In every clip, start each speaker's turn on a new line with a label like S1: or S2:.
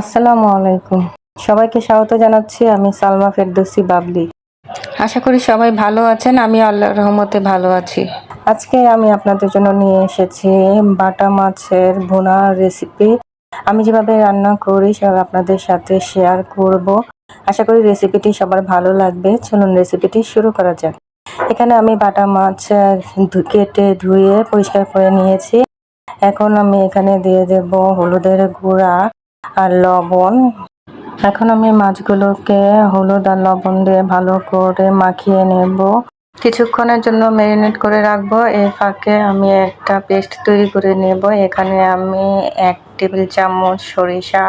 S1: আসসালামু আলাইকুম। সবাইকে স্বাগত জানাচ্ছি আমি সালমা ফেরদৌসি বাবলি। আশা করি সবাই ভালো আছেন আমি আল্লাহর রহমতে ভালো আছি। আজকে আমি আপনাদের জন্য নিয়ে এসেছি বাটা মাছের ভুনা রেসিপি আমি যেভাবে রান্না করি সব আপনাদের সাথে শেয়ার করব। আশা করি রেসিপিটি সবার ভালো লাগবে। চলুন রেসিপিটি শুরু করা যাক। এখানে আমি বাটা মাছ কেটে ধুয়ে পরিষ্কার করে নিয়েছি। এখন আমি এখানে দিয়ে দেব হলুদের গুঁড়া। আর লবণ। এখন আমি মাছগুলোকে হলুদ আর লবণ দিয়ে ভালো করে মাখিয়ে নেব। কিছুক্ষণের জন্য ম্যারিনেট করে রাখব। এই ফাঁকে আমি একটা পেস্ট তৈরি করে নেব। এখানে আমি এক টেবিল চামচ সরিষা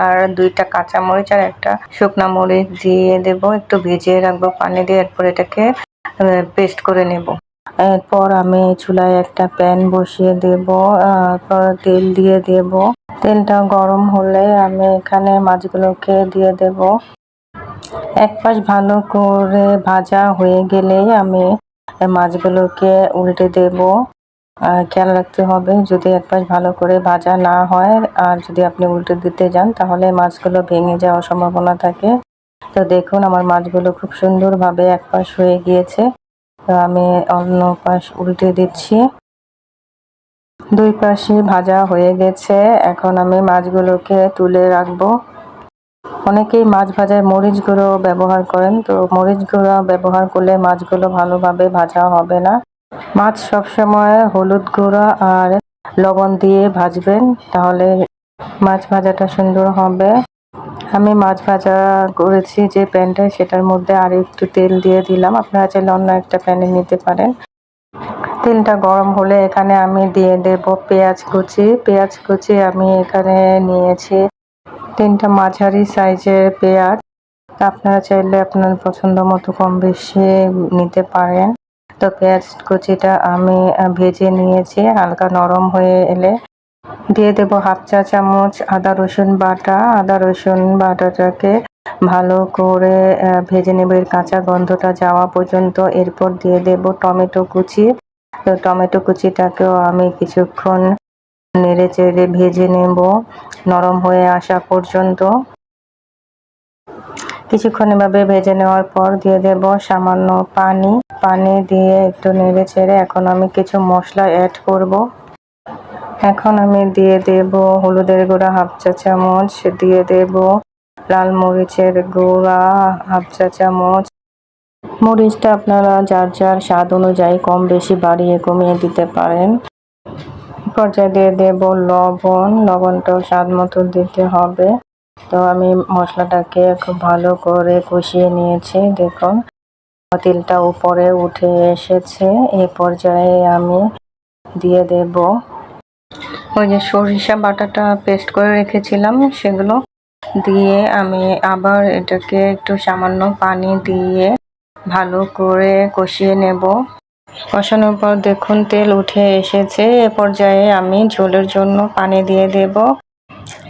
S1: আর দুইটা কাঁচা মরিচ আর একটা শুকনা মরিচ দিয়ে দেব। একটু ভিজিয়ে রাখব পানি দিয়ে, এরপর এটাকে পেস্ট করে নেব। এরপর আমি চুলায় একটা প্যান বসিয়ে দেব তারপর তেল দিয়ে দেব। তেলটা গরম হলে আমি এখানে মাছগুলোকে দিয়ে দেব। এক পাশ ভালো করে ভাজা হয়ে গেলেই আমি মাছগুলোকে উল্টে দেব। খেয়াল রাখতে হবে, যদি এক পাশ ভালো করে ভাজা না হয়, আর যদি আপনি উল্টে দিতে যান, তাহলে মাছগুলো ভেঙে যাওয়ার সম্ভাবনা থাকে। তো দেখুন, আমার মাছগুলো খুব সুন্দরভাবে এক পাশ হয়ে গিয়েছে। আমি অন্য পাশ উল্টে দিচ্ছি। দুই পাশে ভাজা হয়ে গেছে। এখন আমি মাছগুলোকে তুলে রাখব। অনেকেই মাছ ভাজায় মরিচ গুঁড়ো ব্যবহার করেন, তো মরিচ গুঁড়ো ব্যবহার করলে মাছগুলো ভালোভাবে ভাজা হবে না। মাছ সবসময় হলুদ গুঁড়ো আর লবণ দিয়ে ভাজবেন, তাহলে মাছ ভাজাটা সুন্দর হবে। আমি মাছ ভাজা করেছি যে প্যানটা, সেটার মধ্যে আর একটু তেল দিয়ে দিলাম। আপনারা চাইলে অন্য একটা প্যানে নিতে পারেন। তেলটা গরম হলে এখানে আমি দিয়ে দেব পেঁয়াজ কুচি। পেঁয়াজ কুচি আমি এখানে নিয়েছি তিনটা মাঝারি সাইজের পেঁয়াজ। আপনারা চাইলে আপনার পছন্দ মতো কম বেশি নিতে পারেন। তো পেঁয়াজ কুচিটা আমি ভেজে নিয়েছি, হালকা নরম হয়ে এলে। দিয়ে দেব হাফ চা চামচ আদা রসুন বাটা। আদা রসুন বাটাটাকে ভালো করে ভেজে নেব। এর কাঁচা গন্ধটা যাওয়া পর্যন্ত। এরপর দিয়ে দেব টমেটো কুচি। তো টমেটো কুচিটাকেও আমি কিছুক্ষণ নেড়ে চেড়ে ভেজে নেব, নরম হয়ে আসা পর্যন্ত। কিছুক্ষণ এভাবে ভেজে নেওয়ার পর দিয়ে দেব সামান্য পানি। পানি দিয়ে একটু নেড়ে চেড়ে এখন আমি কিছু মশলা অ্যাড করব। এখন আমি দিয়ে দেব হলুদের গুঁড়া হাফ চা চামচ, দিয়ে দেব লাল মরিচের গুঁড়া হাফ চা চামচ। মরিচটা আপনারা যার যার স্বাদ অনুযায়ী কম বেশি বাড়িয়ে কমিয়ে দিতে পারেন। পর্যায়ে দিয়ে দেব লবণ, লবণটাও স্বাদ মতো দিতে হবে। তো আমি মশলাটাকে খুব ভালো করে কষিয়ে নিয়েছি, দেখুন। তিলটা উপরে উঠে এসেছে। এই পর্যায়ে আমি দিয়ে দেব ওই যে সরিষা বাটাটা পেস্ট করে রেখেছিলাম, সেগুলো দিয়ে আমি আবার এটাকে একটু সামান্য পানি দিয়ে ভালো করে কষিয়ে নেব। কষানোর পর দেখুন, তেল উঠে এসেছে। এ পর্যায়ে আমি ঝোলের জন্য পানি দিয়ে দেব।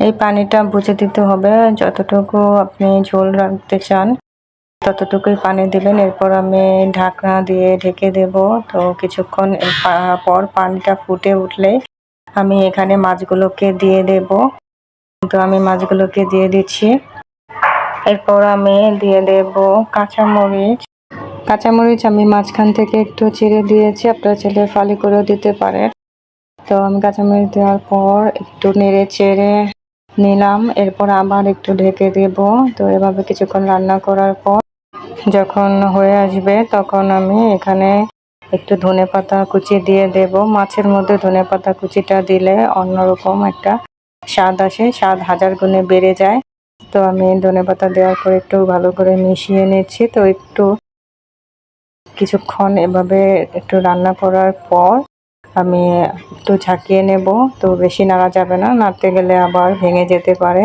S1: এই পানিটা বুঝে দিতে হবে, যতটুকু আপনি ঝোল রাখতে চান, ততটুকুই পানি দেবেন। এরপর আমি ঢাকনা দিয়ে ঢেকে দেব। তো কিছুক্ষণ পর পানিটা ফুটে উঠলে আমি এখানে মাছগুলোকে দিয়ে দেব। তো আমি মাছগুলোকে দিয়ে দিচ্ছি। এরপর আমি দিয়ে দেব কাঁচামরিচ। কাঁচামরিচ আমি মাঝখান থেকে একটু চিড়ে দিয়েছি, আপনারা চাইলে ফালি করেও দিতে পারেন তো আমি কাঁচামরিচ দেওয়ার পর একটু নেড়ে চেড়ে নিলাম। এরপর আবার একটু ঢেকে দেব। তো এভাবে কিছুক্ষণ রান্না করার পর যখন হয়ে আসবে তখন আমি এখানে একটু ধনে পাতা কুচি দিয়ে দেব। মাছের মধ্যে ধনে পাতা কুচিটা দিলে অন্যরকম একটা স্বাদ আসে, স্বাদ হাজার গুণে বেড়ে যায়। তো আমি ধনে পাতা দেওয়ার পর একটু ভালো করে মিশিয়ে নিচ্ছি। তো একটু কিছুক্ষণ এভাবে একটু রান্না করার পর আমি একটু ঝাঁকিয়ে নেব। তো বেশি নাড়া যাবে না, নাড়তে গেলে আবার ভেঙে যেতে পারে।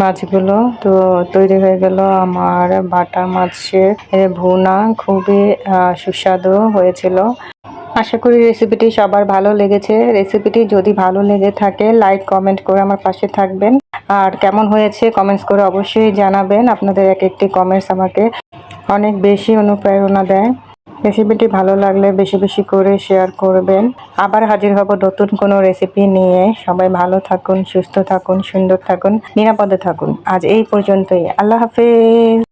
S1: মাছগুলো তো তৈরি হয়ে গেল আমার বাটা মাছের ভুনা। খুবই সুস্বাদু হয়েছিল। আশা করি রেসিপিটি সবার ভালো লেগেছে। রেসিপিটি যদি ভালো লেগে থাকে লাইক কমেন্ট করে আমার পাশে থাকবেন। আর কেমন হয়েছে কমেন্টস করে অবশ্যই জানাবেন। আপনাদের এক একটি কমেন্টস আমাকে অনেক বেশি অনুপ্রেরণা দেয়। রেসিপিটি ভালো লাগলে বেশি বেশি করে শেয়ার করবেন। আবার হাজির হব নতুন কোনো রেসিপি নিয়ে। সবাই ভালো থাকুন, সুস্থ থাকুন, সুন্দর থাকুন, নিরাপদে থাকুন। আজ এই পর্যন্তই। আল্লাহ হাফেজ।